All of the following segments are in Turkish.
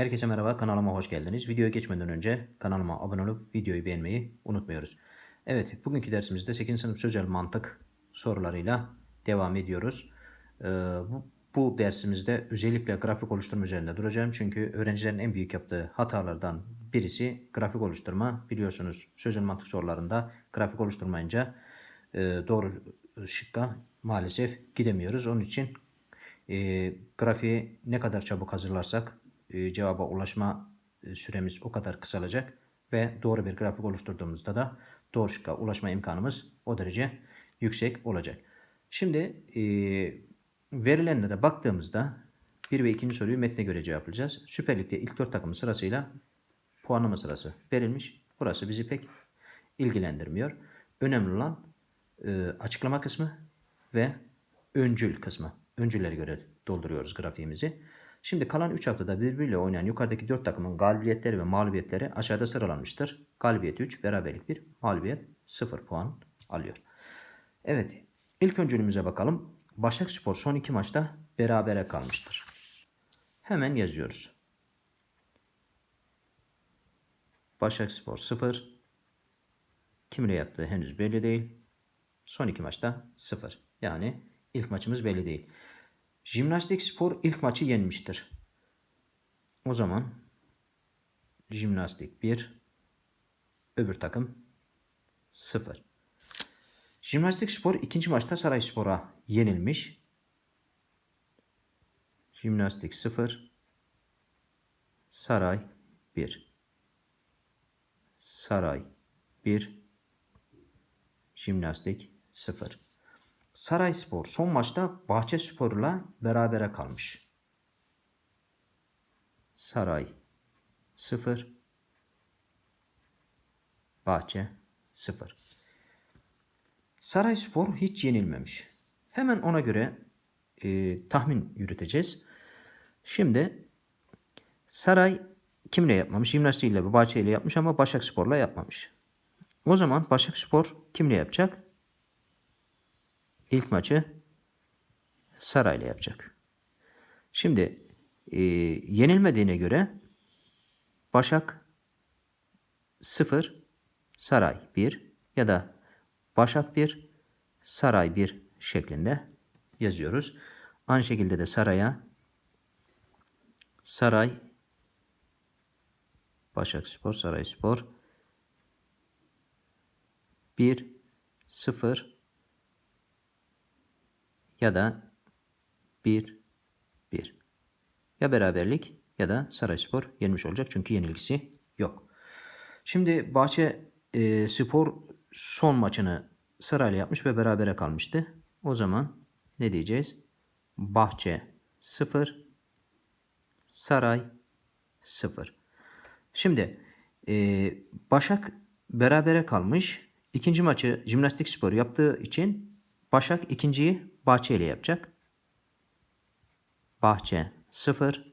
Herkese merhaba kanalıma hoş geldiniz. Videoya geçmeden önce kanalıma abone olup videoyu beğenmeyi unutmuyoruz. Evet bugünkü dersimizde 8. sınıf sözel mantık sorularıyla devam ediyoruz. Ee, bu, bu dersimizde özellikle grafik oluşturma üzerinde duracağım. Çünkü öğrencilerin en büyük yaptığı hatalardan birisi grafik oluşturma. Biliyorsunuz sözel mantık sorularında grafik oluşturmayınca e, doğru şıkka maalesef gidemiyoruz. Onun için e, grafiği ne kadar çabuk hazırlarsak e, cevaba ulaşma e, süremiz o kadar kısalacak ve doğru bir grafik oluşturduğumuzda da doğru şıkka ulaşma imkanımız o derece yüksek olacak. Şimdi e, verilenlere baktığımızda bir ve ikinci soruyu metne göre cevaplayacağız. Süper Lig'de ilk dört takımın sırasıyla puanlama sırası verilmiş. Burası bizi pek ilgilendirmiyor. Önemli olan e, açıklama kısmı ve öncül kısmı. Öncüllere göre dolduruyoruz grafiğimizi. Şimdi kalan 3 haftada birbiriyle oynayan yukarıdaki 4 takımın galibiyetleri ve mağlubiyetleri aşağıda sıralanmıştır. Galibiyet 3, beraberlik 1, mağlubiyet 0 puan alıyor. Evet, ilk öncülümüze bakalım. Başakspor son 2 maçta berabere kalmıştır. Hemen yazıyoruz. Başakspor 0. Kimle yaptığı henüz belli değil. Son 2 maçta 0. Yani ilk maçımız belli değil. Jimnastik spor ilk maçı yenmiştir. O zaman jimnastik 1, öbür takım 0. Jimnastik spor ikinci maçta Sarayspor'a yenilmiş. Jimnastik 0, Saray 1. Saray 1, Jimnastik 0. Sarayspor son maçta Bahçespor'la berabere kalmış. Saray 0 Bahçe 0 Sarayspor hiç yenilmemiş. Hemen ona göre e, tahmin yürüteceğiz. Şimdi Saray kimle yapmamış? Jimnastiğiyle Bahçe ile yapmış ama Başakspor'la yapmamış. O zaman Başakspor kimle yapacak? İlk maçı Saray'la yapacak. Şimdi e, yenilmediğine göre Başak 0, Saray 1 ya da Başak 1, Saray 1 şeklinde yazıyoruz. Aynı şekilde de Saray'a Saray Başakspor, Sarayspor 1 0 ya da 1 1. Ya beraberlik ya da Sarayspor yenmiş olacak çünkü yenilgisi yok. Şimdi Bahçe e, Spor son maçını Saray'la yapmış ve berabere kalmıştı. O zaman ne diyeceğiz? Bahçe 0 Saray 0. Şimdi e, Başak berabere kalmış. İkinci maçı jimnastik spor yaptığı için Başak ikinciyi Bahçe ile yapacak. Bahçe 0.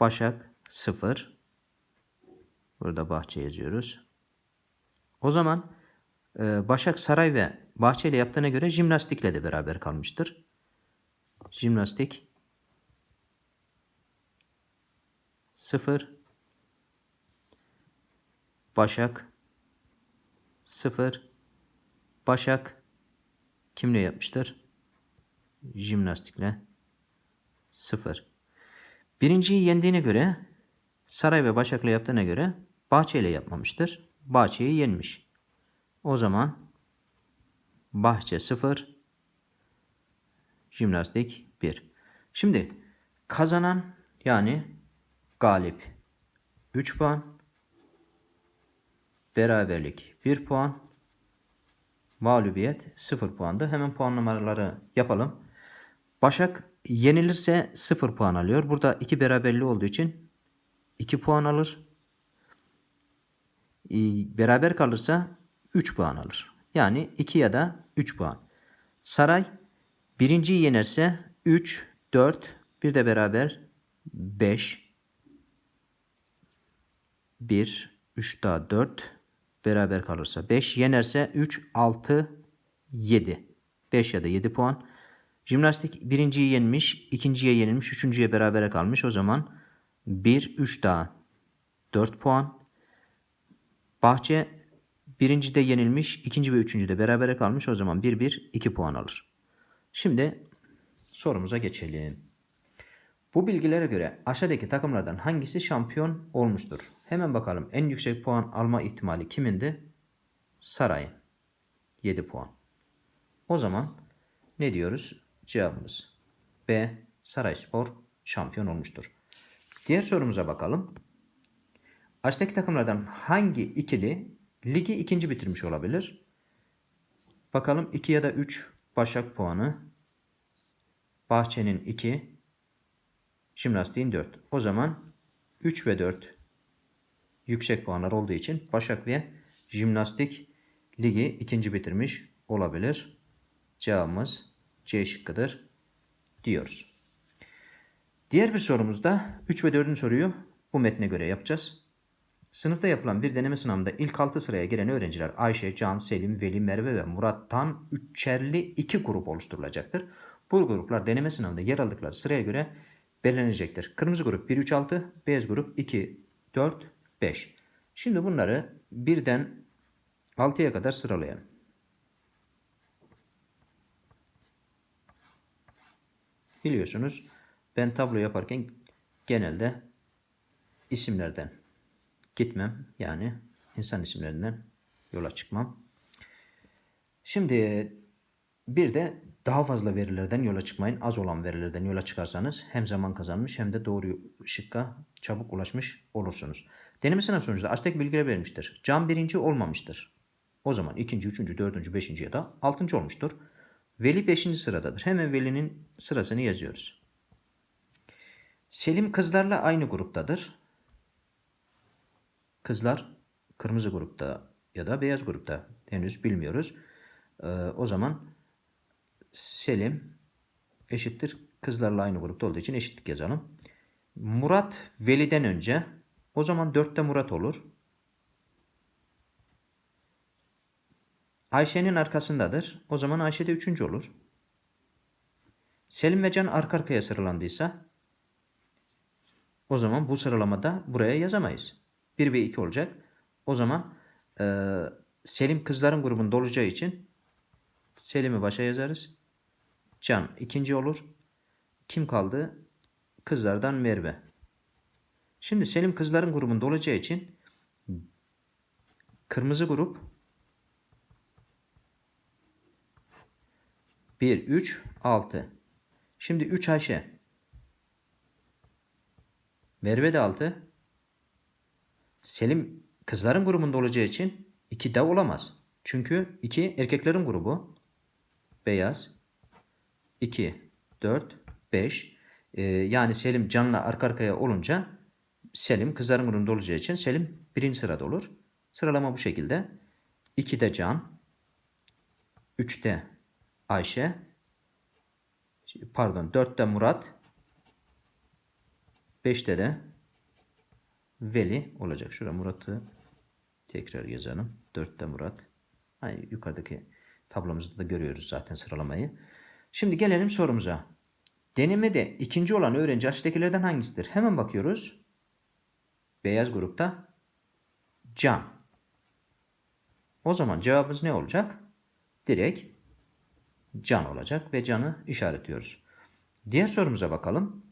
Başak 0. Burada Bahçe yazıyoruz. O zaman e, Başak Saray ve Bahçe ile yaptığına göre jimnastikle de beraber kalmıştır. Jimnastik 0. Başak 0. Başak kimle yapmıştır? Jimnastikle 0. Birinciyi yendiğine göre Saray ve Başak'la yaptığına göre Bahçe ile yapmamıştır. Bahçe'yi yenmiş. O zaman Bahçe 0 Jimnastik 1. Şimdi kazanan yani galip 3 puan beraberlik 1 puan mağlubiyet 0 puanda. Hemen puanlamaları yapalım. Başak yenilirse 0 puan alıyor. Burada 2 beraberliği olduğu için 2 puan alır. Beraber kalırsa 3 puan alır. Yani 2 ya da 3 puan. Saray birinciyi yenerse 3, 4, bir de beraber 5, 1, 3 daha 4, beraber kalırsa 5. Yenerse 3, 6, 7. 5 ya da 7 puan. Jimnastik birinciyi yenmiş, ikinciye yenilmiş, üçüncüye berabere kalmış. O zaman 1, 3 daha 4 puan. Bahçe birincide yenilmiş, ikinci ve üçüncüde berabere kalmış. O zaman 1, 1, 2 puan alır. Şimdi sorumuza geçelim. Bu bilgilere göre aşağıdaki takımlardan hangisi şampiyon olmuştur? Hemen bakalım. En yüksek puan alma ihtimali kimindi? Saray. 7 puan. O zaman ne diyoruz? Cevabımız B. Sarayspor şampiyon olmuştur. Diğer sorumuza bakalım. Aşağıdaki takımlardan hangi ikili ligi ikinci bitirmiş olabilir? Bakalım 2 ya da 3 Başak puanı. Bahçe'nin 2. Jimnastiğin 4. O zaman 3 ve 4 yüksek puanlar olduğu için Başak ve Jimnastik ligi ikinci bitirmiş olabilir. Cevabımız C şıkkıdır diyoruz. Diğer bir sorumuzda 3 ve 4. soruyu bu metne göre yapacağız. Sınıfta yapılan bir deneme sınavında ilk 6 sıraya giren öğrenciler Ayşe, Can, Selim, Veli, Merve ve Murat'tan üçerli iki grup oluşturulacaktır. Bu gruplar deneme sınavında yer aldıkları sıraya göre belirlenecektir. Kırmızı grup 1, 3, 6, beyaz grup 2, 4, 5. Şimdi bunları birden 6'ya kadar sıralayalım. Biliyorsunuz ben tablo yaparken genelde isimlerden gitmem. Yani insan isimlerinden yola çıkmam. Şimdi bir de daha fazla verilerden yola çıkmayın. Az olan verilerden yola çıkarsanız hem zaman kazanmış hem de doğru şıkka çabuk ulaşmış olursunuz. Deneme sınav sonucunda aşağıdaki bilgiler verilmiştir. Can birinci olmamıştır. O zaman ikinci, üçüncü, dördüncü, beşinci ya da altıncı olmuştur. Veli beşinci sıradadır. Hemen Veli'nin sırasını yazıyoruz. Selim kızlarla aynı gruptadır. Kızlar kırmızı grupta ya da beyaz grupta henüz bilmiyoruz. Ee, o zaman Selim eşittir kızlarla aynı grupta olduğu için eşitlik yazalım. Murat Veli'den önce o zaman 4'te Murat olur. Ayşe'nin arkasındadır. O zaman Ayşe de 3. olur. Selim ve Can arka arkaya sıralandıysa o zaman bu sıralamada buraya yazamayız. 1 ve 2 olacak. O zaman e, Selim kızların grubunda olacağı için Selim'i başa yazarız. Can ikinci olur. Kim kaldı? Kızlardan Merve. Şimdi Selim kızların grubunda olacağı için kırmızı grup 1, 3, 6. Şimdi 3 Ayşe. Merve de 6. Selim kızların grubunda olacağı için 2 de olamaz. Çünkü 2 erkeklerin grubu. Beyaz. 2, 4, 5. Ee, yani Selim Can'la arka arkaya olunca Selim kızların grubunda olacağı için Selim birinci sırada olur. Sıralama bu şekilde. 2'de Can. 3'te Ayşe. Pardon 4'te Murat. 5'te de Veli olacak. Şurada Murat'ı tekrar yazalım. 4'te Murat. Hani yukarıdaki tablomuzda da görüyoruz zaten sıralamayı. Şimdi gelelim sorumuza. Denemede ikinci olan öğrenci aşağıdakilerden hangisidir? Hemen bakıyoruz. Beyaz grupta Can. O zaman cevabımız ne olacak? Direkt Can olacak ve Can'ı işaretliyoruz. Diğer sorumuza bakalım.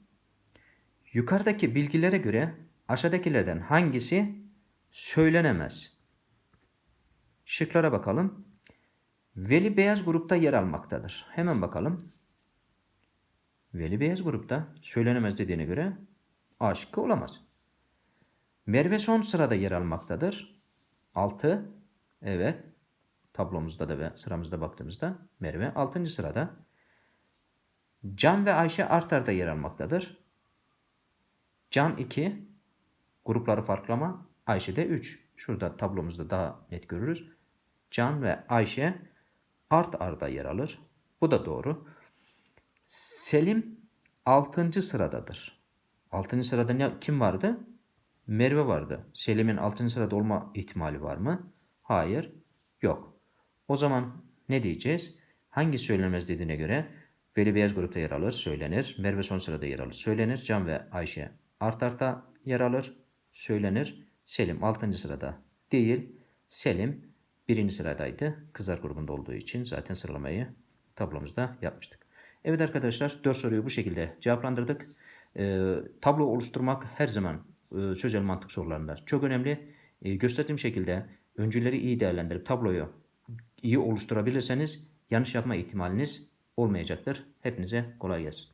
Yukarıdaki bilgilere göre aşağıdakilerden hangisi söylenemez? Şıklara bakalım. Veli beyaz grupta yer almaktadır. Hemen bakalım. Veli beyaz grupta söylenemez dediğine göre A olamaz. Merve son sırada yer almaktadır. 6. Evet. Tablomuzda da ve sıramızda baktığımızda Merve 6. sırada. Can ve Ayşe art arda yer almaktadır. Can 2. Grupları farklama. Ayşe de 3. Şurada tablomuzda daha net görürüz. Can ve Ayşe art arda yer alır. Bu da doğru. Selim 6. sıradadır. 6. sırada ne, kim vardı? Merve vardı. Selim'in 6. sırada olma ihtimali var mı? Hayır. Yok. O zaman ne diyeceğiz? Hangi söylenmez dediğine göre Veli beyaz grupta yer alır, söylenir. Merve son sırada yer alır, söylenir. Can ve Ayşe art arta yer alır, söylenir. Selim 6. sırada değil. Selim 1. sıradaydı. Kızlar grubunda olduğu için zaten sıralamayı tablomuzda yapmıştık. Evet arkadaşlar 4 soruyu bu şekilde cevaplandırdık. Ee, tablo oluşturmak her zaman e, sözel mantık sorularında çok önemli. E, gösterdiğim şekilde öncüleri iyi değerlendirip tabloyu iyi oluşturabilirseniz yanlış yapma ihtimaliniz olmayacaktır. Hepinize kolay gelsin.